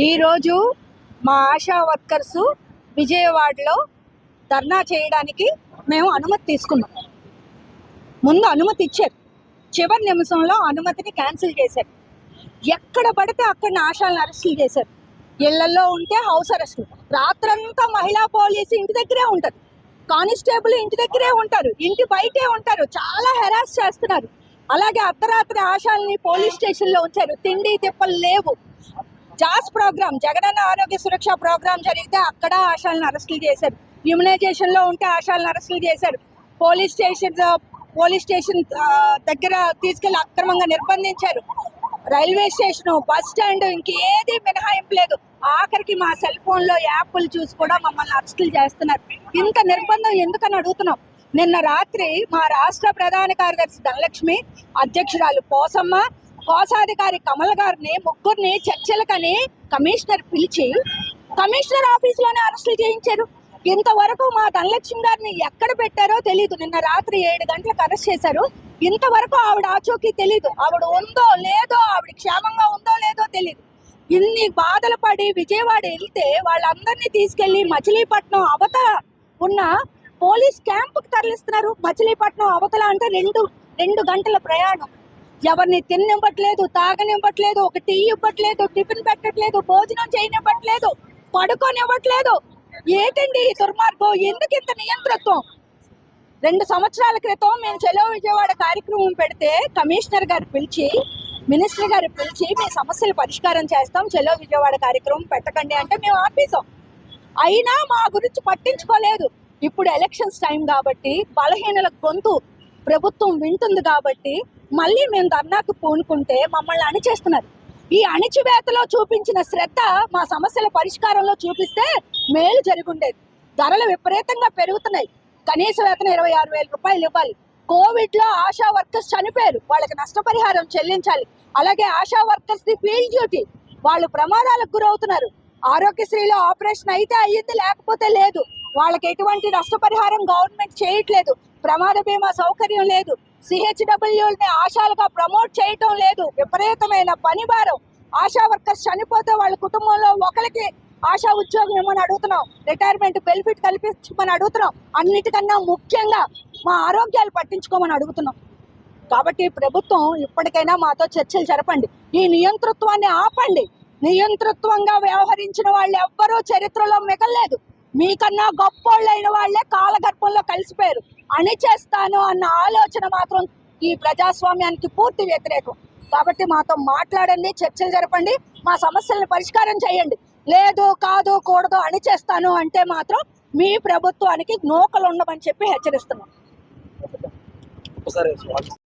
ఈరోజు మా ఆశా వర్కర్స్ విజయవాడలో ధర్నా చేయడానికి మేము అనుమతి తీసుకున్నాం. ముందు అనుమతి ఇచ్చారు. చివరి నిమిషంలో అనుమతిని క్యాన్సిల్ చేశారు. ఎక్కడ పడితే అక్కడ ఆశాలను అరెస్టులు చేశారు. ఇళ్ళలో ఉంటే హౌస్ అరెస్టులు రాత్రంతా మహిళా పోలీసు ఇంటి దగ్గరే ఉంటారు. కానిస్టేబుల్ ఇంటి దగ్గరే ఉంటారు. ఇంటి బయటే ఉంటారు. చాలా హెరాస్ చేస్తున్నారు. అలాగే అర్ధరాత్రి ఆశాలని పోలీస్ స్టేషన్లో ఉంచారు. తిండి తిప్పలు లేవు. జాస్ ప్రోగ్రామ్ జగనన్న ఆరోగ్య సురక్ష ప్రోగ్రామ్ జరిగితే అక్కడ ఆశాలను అరెస్టులు చేశారు. ఇమ్యునైజేషన్ ఉంటే ఆశాలను అరెస్టులు చేశారు. పోలీస్ స్టేషన్ పోలీస్ స్టేషన్ దగ్గర తీసుకెళ్ళి అక్రమంగా నిర్బంధించారు. రైల్వే స్టేషన్ బస్ స్టాండ్ ఇంకేది మినహాయింపు లేదు. ఆఖరికి మా సెల్ ఫోన్లో యాప్లు చూసి కూడా మమ్మల్ని అరెస్టులు చేస్తున్నారు. ఇంత నిర్బంధం ఎందుకని అడుగుతున్నాం? నిన్న రాత్రి మా రాష్ట్ర ప్రధాన కార్యదర్శి ధనలక్ష్మి అధ్యక్షురాలు పోసమ్మ కోశాధికారి కమల్ గారిని ముగ్గురిని చర్చలకని కమిషనర్ పిలిచి కమిషనర్ ఆఫీస్లోనే అరెస్టులు చేయించారు. ఇంతవరకు మా ధనలక్ష్మి గారిని ఎక్కడ పెట్టారో తెలియదు నిన్న రాత్రి ఏడు గంటలకు అరెస్ట్ చేశారు. ఇంతవరకు ఆవిడ ఆచూకీ తెలియదు ఆవిడ ఉందో లేదో ఆవిడ క్షేమంగా ఉందో లేదో తెలియదు ఇన్ని బాధలు పడి విజయవాడ వెళ్తే వాళ్ళందరినీ తీసుకెళ్ళి మచిలీపట్నం అవతల ఉన్న పోలీస్ క్యాంపుకి తరలిస్తున్నారు. మచిలీపట్నం అవతల అంటే రెండు రెండు గంటల ప్రయాణం. ఎవరిని తిన్నివ్వట్లేదు తాగనివ్వట్లేదు ఒక టీ ఇవ్వట్లేదు టిఫిన్ పెట్టట్లేదు భోజనం చేయనివ్వట్లేదు పడుకోనివ్వట్లేదు. ఏంటండి ఈ దుర్మార్గం? ఎందుకు ఇంత నియంత్రత్వం రెండు సంవత్సరాల క్రితం మేము చెలో విజయవాడ కార్యక్రమం పెడితే కమిషనర్ గారు పిలిచి మినిస్టర్ గారు పిలిచి మీ సమస్యలు పరిష్కారం చేస్తాం చెలో విజయవాడ కార్యక్రమం పెట్టకండి అంటే మేము ఆపేసాం అయినా మా గురించి పట్టించుకోలేదు. ఇప్పుడు ఎలక్షన్స్ టైం కాబట్టి బలహీనల గొంతు ప్రభుత్వం వింటుంది కాబట్టి మళ్ళీ మేము ధర్నాకు పూనుకుంటే మమ్మల్ని అణిచేస్తున్నారు. ఈ అణిచివేతలో చూపించిన శ్రద్ధ మా సమస్యల పరిష్కారంలో చూపిస్తే మేలు జరుగుండేది. ధరలు విపరీతంగా పెరుగుతున్నాయి. కనీస వేతన ఇరవై ఆరు వేల రూపాయలు ఇవ్వాలి. కోవిడ్లో ఆశా వర్కర్స్ చనిపోయారు. వాళ్ళకి నష్టపరిహారం చెల్లించాలి. అలాగే ఆశా వర్కర్స్ది ఫీల్డ్ డ్యూటీ. వాళ్ళు ప్రమాదాలకు గురవుతున్నారు. ఆరోగ్యశ్రీలో ఆపరేషన్ అయితే అయ్యింది లేకపోతే లేదు. వాళ్ళకి ఎటువంటి నష్టపరిహారం గవర్నమెంట్ చేయట్లేదు. ప్రమాద బీమా సౌకర్యం లేదు. సిహెచ్డబ్ల్యూని ఆశాలుగా ప్రమోట్ చేయటం లేదు. విపరీతమైన పని భారం ఆశా వర్కర్స్ చనిపోతే వాళ్ళ కుటుంబంలో ఒకరికి ఆశా ఉద్యోగం ఇవ్వమని అడుగుతున్నాం. రిటైర్మెంట్ బెనిఫిట్ కల్పించమని అడుగుతున్నాం. అన్నిటికన్నా ముఖ్యంగా మా ఆరోగ్యాలు పట్టించుకోమని అడుగుతున్నాం. కాబట్టి ప్రభుత్వం ఇప్పటికైనా మాతో చర్చలు జరపండి. ఈ నియంతృత్వాన్ని ఆపండి. నియంతృత్వంగా వ్యవహరించిన వాళ్ళు ఎవ్వరూ చరిత్రలో మిగలలేదు. మీకన్నా గొప్పోళ్ళైన వాళ్ళే కాలగర్భంలో కలిసిపోయారు. అణిచేస్తాను అన్న ఆలోచన మాత్రం ఈ ప్రజాస్వామ్యానికి పూర్తి వ్యతిరేకం. కాబట్టి మాతో మాట్లాడండి చర్చలు జరపండి మా సమస్యలను పరిష్కారం చేయండి. లేదు కాదు కూడదు అణిచేస్తాను అంటే మాత్రం మీ ప్రభుత్వానికి నూకలు ఉండమని చెప్పి హెచ్చరిస్తున్నాం.